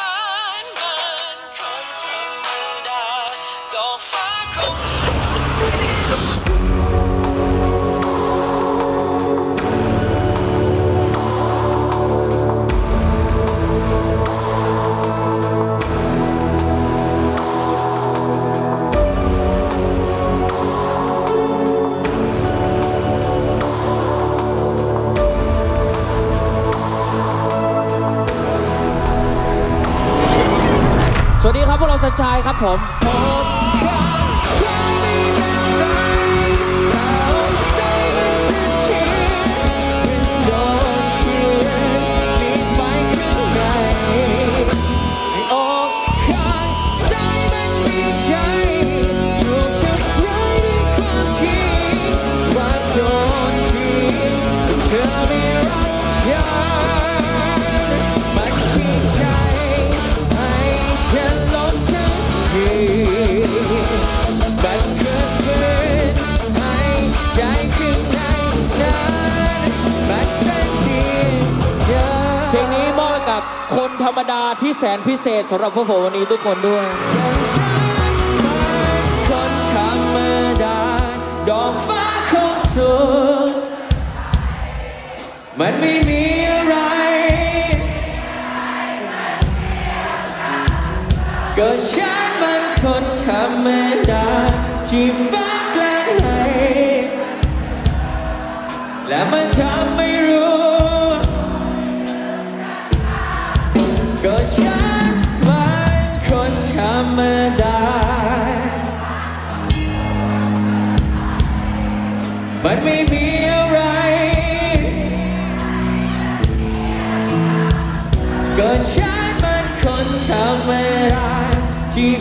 เพวกเราสัญชัยครับผม คนธรรมดาที่แสนพิเศษสำหรับพวกผมวันนี้ทุกคนด้วยคนธรรมดาดอกฟ้าคงสุดมันไม่มีอะไร ก็ฉันมันคนธรรมดาที่ฟ้าแกล้งให้และมันทำไม่รู้ ฉันมันคนธรรมดา มันไม่มีอะไร ก็ฉันมันคนธรรมดาที่